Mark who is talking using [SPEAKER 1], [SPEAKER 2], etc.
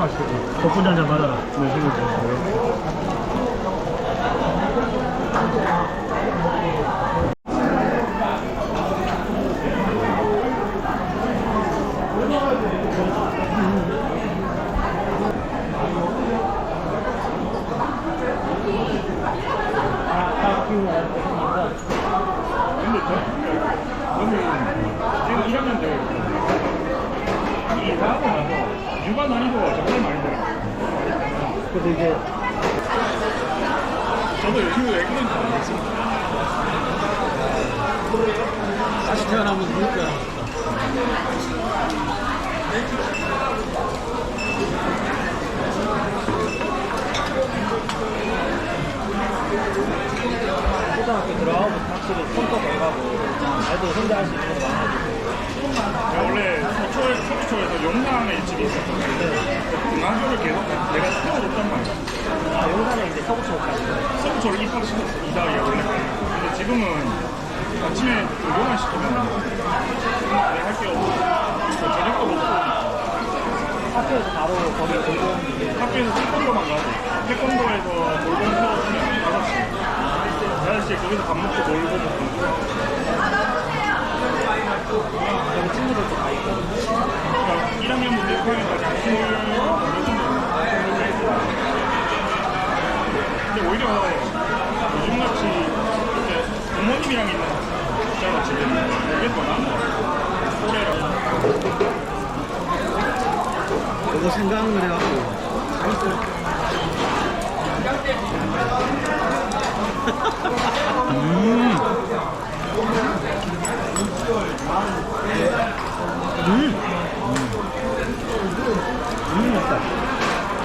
[SPEAKER 1] 맛있겠다.
[SPEAKER 2] 덕분에 한잔 받아라.
[SPEAKER 1] 네, 저, 저는 지금 1학년 때, 이 하고 나서 육아 난이도가.
[SPEAKER 2] 근데 이게
[SPEAKER 1] 저도 요즘에 왜 그런지 모르겠어요.
[SPEAKER 2] 다시 태어나면 누울 거야. 초등학교 들어가고 확실히 손도 건가고 애들 혼자 할 수 있는 거 많아지고
[SPEAKER 1] 제가 원래 서초에, 서초에서 용산에 집이 있었거든요. 중학교를 계속 내가 태워줬단 말이야.
[SPEAKER 2] 아, 용산에 이제 서구초까지
[SPEAKER 1] 서초를 입학시켰어, 이 사이에 원래. 근데 지금은 아침에 요강 시키면 내가 할게 없고, 저녁도 먹고,
[SPEAKER 2] 학교에서 바로 거기 공부하는
[SPEAKER 1] 학교에서 태권도만 가고, 태권도에서 놀고 태워주면 5시. 5시에 거기서 밥 먹고 놀고.
[SPEAKER 2] 여기 친구들도 다 있고
[SPEAKER 1] 그러니까 1학년부터 6학년까지 한 20, 몇 정도 근데 오히려 요즘같이 이제 부모님이랑 있는 나은 또래랑
[SPEAKER 2] 그거 생각을 해갖고 음. 음,